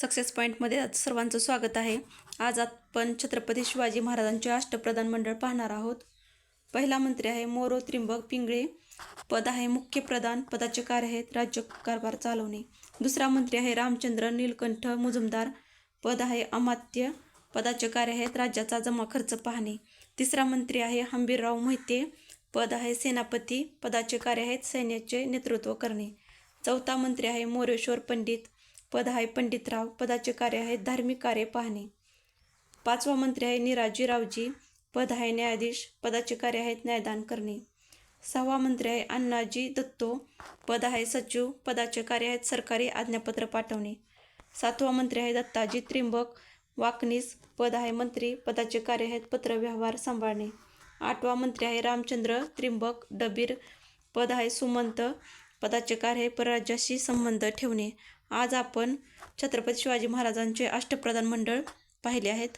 Success पॉईंटमध्ये आज सर्वांचं स्वागत आहे. आज आपण छत्रपती शिवाजी महाराजांचे अष्टप्रधान मंडळ पाहणार आहोत. पहिला मंत्री आहे मोरो त्रिंबक पिंगळे. पद आहे मुख्य प्रधान. पदाचे कार्य आहेत राज्य कारभार चालवणे. दुसरा मंत्री आहे रामचंद्र नीलकंठ मुजुमदार. पद आहे अमात्य. पदाचे कार्य आहेत राज्याचा जमा खर्च पाहणे. तिसरा मंत्री आहे हंबीरराव मोहिते. पद आहे सेनापती. पदाचे कार्य आहेत सैन्याचे नेतृत्व करणे. चौथा मंत्री आहे मोरेश्वर पंडित. पद आहे पंडितराव. पदाचे कार्य आहे धार्मिक कार्य पाहणे. पाचवा मंत्री आहे निराजीरावजी. पद आहे न्यायाधीश. पदाचे कार्य आहेत न्यायदान करणे. सहावा मंत्री आहे अण्णाजी दत्तो. पद आहे सचिव. पदाचे कार्य आहेत सरकारी आज्ञापत्र पाठवणे. सातवा मंत्री आहे दत्ताजी त्रिंबक. वाकनीस. पद आहे मंत्री. पदाचे कार्य आहेत पत्रव्यवहार सांभाळणे. आठवा मंत्री आहे रामचंद्र त्रिंबक. डबीर. पद आहे सुमंत. पदाचे कार्य परराज्याशी संबंध ठेवणे. आज आपण छत्रपती शिवाजी महाराजांचे अष्टप्रधान मंडळ पाहिले आहेत.